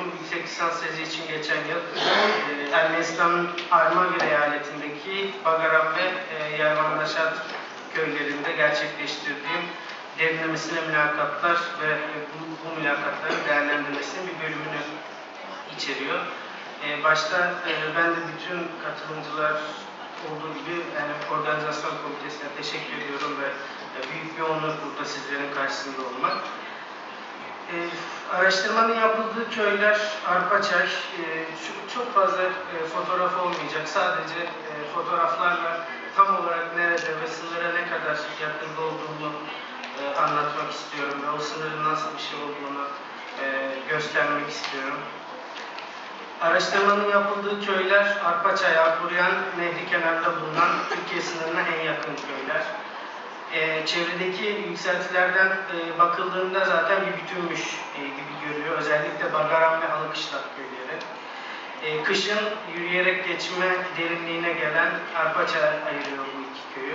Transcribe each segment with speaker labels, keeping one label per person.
Speaker 1: okudum. Yüksek lisans tezi için geçen yıl e, Ermenistan'ın Armavir eyaletindeki Bagaram ve e, Yervandaşat köylerinde gerçekleştirdiğim derinlemesine mülakatlar ve e, bu, bu mülakatların değerlendirmesinin bir bölümünü içeriyor. E, başta e, ben de bütün katılımcılar olduğu gibi yani organizasyon komitesine teşekkür ediyorum ve e, büyük bir onur burada sizlerin karşısında olmak. E, araştırmanın yapıldığı köyler Arpaçay, e, çok fazla e, fotoğraf olmayacak. Sadece e, fotoğraflarla tam olarak nerede ve sınıra ne kadar yakında olduğunu e, anlatmak istiyorum ve o sınırın nasıl bir şey olduğunu e, göstermek istiyorum. Araştırmanın yapıldığı köyler Arpaçay, Arpuryan Nehri kenarında bulunan Türkiye sınırına en yakın köyler. Ee, çevredeki yükseltilerden e, bakıldığında zaten bir bütünmüş e, gibi görüyor. Özellikle Bagaran ve Alıkışlak köyleri. E, kışın yürüyerek geçme derinliğine gelen Arpaçay ayırıyor bu iki köyü.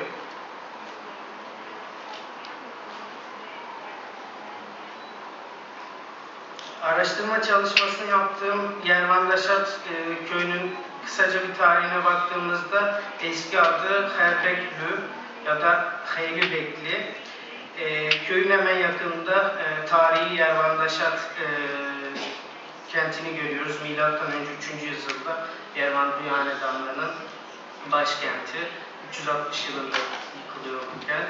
Speaker 1: Araştırma çalışmasını yaptığım Yervandaşat e, köyünün kısaca bir tarihine baktığımızda eski adı Herbeklü ya da Heylibekli. E, köyün hemen yakınında e, tarihi Yervandaşat e, kentini görüyoruz. Milattan önce 3. yüzyılda Yervan Hanedanlığı'nın başkenti. 360 yılında yıkılıyor bu kent.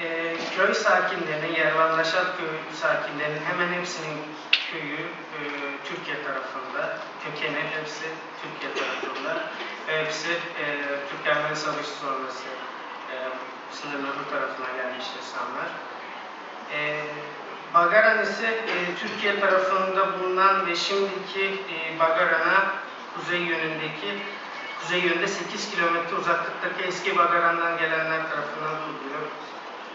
Speaker 1: E, köy sakinlerinin, Yervandaşat köy sakinlerinin hemen hepsinin köyü e, Türkiye tarafında, kökeni hepsi Türkiye tarafında. Hepsi e, Türk-Ermeni Savaşı sonrası e, öbür tarafına gelmiş insanlar. E, Bagaran ise e, Türkiye tarafında bulunan ve şimdiki e, Bagaran'a kuzey yönündeki kuzey yönünde 8 kilometre uzaklıktaki eski Bagaran'dan gelenler tarafından kuruluyor.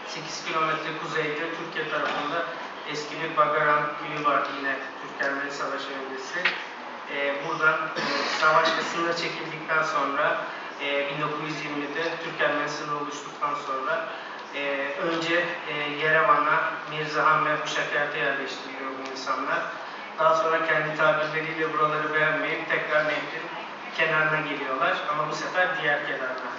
Speaker 1: 8 kilometre kuzeyde Türkiye tarafında eski bir Bagaran köyü vardı yine Türk-Ermeni Savaşı öncesi. Ee, buradan e, savaş sınır çekildikten sonra e, 1920'de Türk-Ermeni sınırı oluştuktan sonra e, önce e, Yerevan'a, Mirzahan ve Uşakent'e yerleştiriliyor bu insanlar. Daha sonra kendi tabirleriyle buraları beğenmeyip tekrar nehrin kenarına geliyorlar ama bu sefer diğer kenarına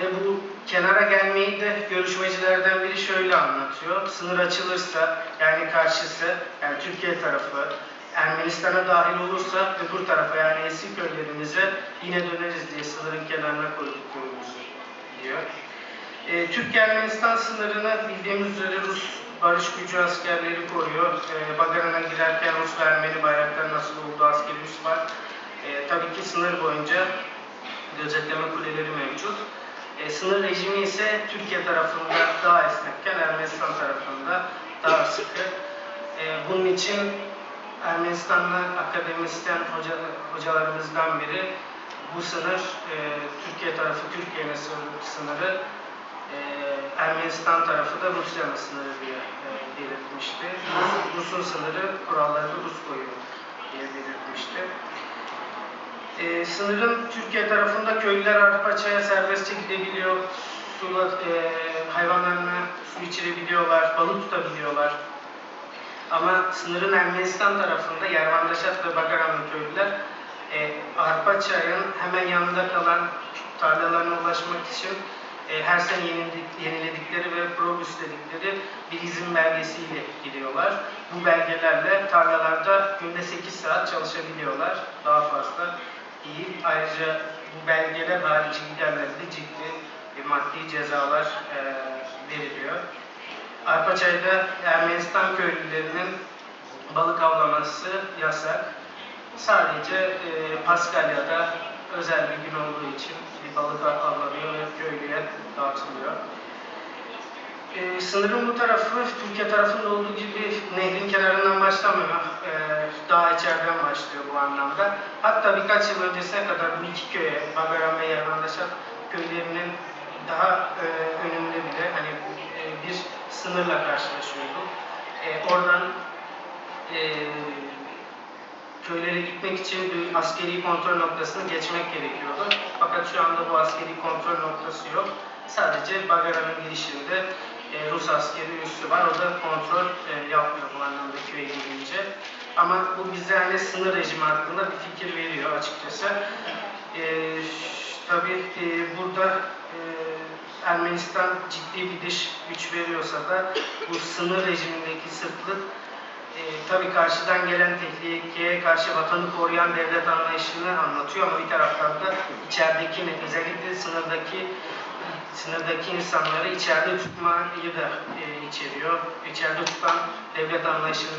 Speaker 1: Ve bu kenara gelmeyi de görüşmecilerden biri şöyle anlatıyor. Sınır açılırsa, yani karşısı, yani Türkiye tarafı, Ermenistan'a dahil olursa öbür tarafa yani eski köylerimize yine döneriz diye sınırın kenarına koyduk köyümüzü diyor. E, Türk-Ermenistan sınırını bildiğimiz üzere Rus barış gücü askerleri koruyor. E, Bagaran'a girerken Rus ve Ermeni bayrakları nasıl olduğu askeri üs var. E, tabii ki sınır boyunca gözetleme kuleleri mevcut. E, sınır rejimi ise Türkiye tarafında daha esnekken Ermenistan tarafında daha sıkı. E, bunun için Ermenistanlı akademisyen hoca, hocalarımızdan biri bu sınır e, Türkiye tarafı Türkiye'nin sınır- sınırı e, Ermenistan tarafı da Rusya'nın sınırı diye e, belirtmişti. Rus- Rus'un sınırı kuralları Rus koyuyor diye belirtmişti. Ee, sınırın Türkiye tarafında köylüler Arpaçay'a serbestçe gidebiliyor. Sula, e, hayvanlarına su içirebiliyorlar, balık tutabiliyorlar. Ama sınırın Ermenistan tarafında Yervandaşat ve Bagaranlı köylüler e, Arpaçay'ın hemen yanında kalan tarlalarına ulaşmak için e, her sene yeniledik- yeniledikleri ve probüs dedikleri bir izin belgesiyle gidiyorlar. Bu belgelerle tarlalarda günde 8 saat çalışabiliyorlar. Daha fazla iyi. Ayrıca bu belgeler harici giderlerinde ciddi e, maddi cezalar e, veriliyor. Arpaçay'da Ermenistan köylülerinin balık avlaması yasak. Sadece e, Paskalya'da özel bir gün olduğu için bir balık avlanıyor ve köylüye dağıtılıyor. E, sınırın bu tarafı Türkiye tarafında olduğu gibi nehrin kenarından başlamıyor. E, daha içeriden başlıyor bu anlamda. Hatta birkaç yıl öncesine kadar bu iki köye, Bagaran ve Yermandaşat köylerinin daha e, önünde bile hani e, bir sınırla karşılaşıyorduk. E, oradan e, köylere gitmek için bir askeri kontrol noktasını geçmek gerekiyordu. Fakat şu anda bu askeri kontrol noktası yok. Sadece Bagara'nın girişinde e, Rus askeri üssü var. O da kontrol e, yapmıyor bu anlamda köye gelince. Ama bu bize hani sınır rejimi hakkında bir fikir veriyor açıkçası. E, tabii e, burada e, Ermenistan ciddi bir dış güç veriyorsa da bu sınır rejimindeki sırtlık e, tabii karşıdan gelen tehlikeye karşı vatanı koruyan devlet anlayışını anlatıyor ama bir taraftan da içerideki özellikle sınırdaki sınırdaki insanları içeride tutmayı da e, içeriyor. İçeride tutan devlet anlayışını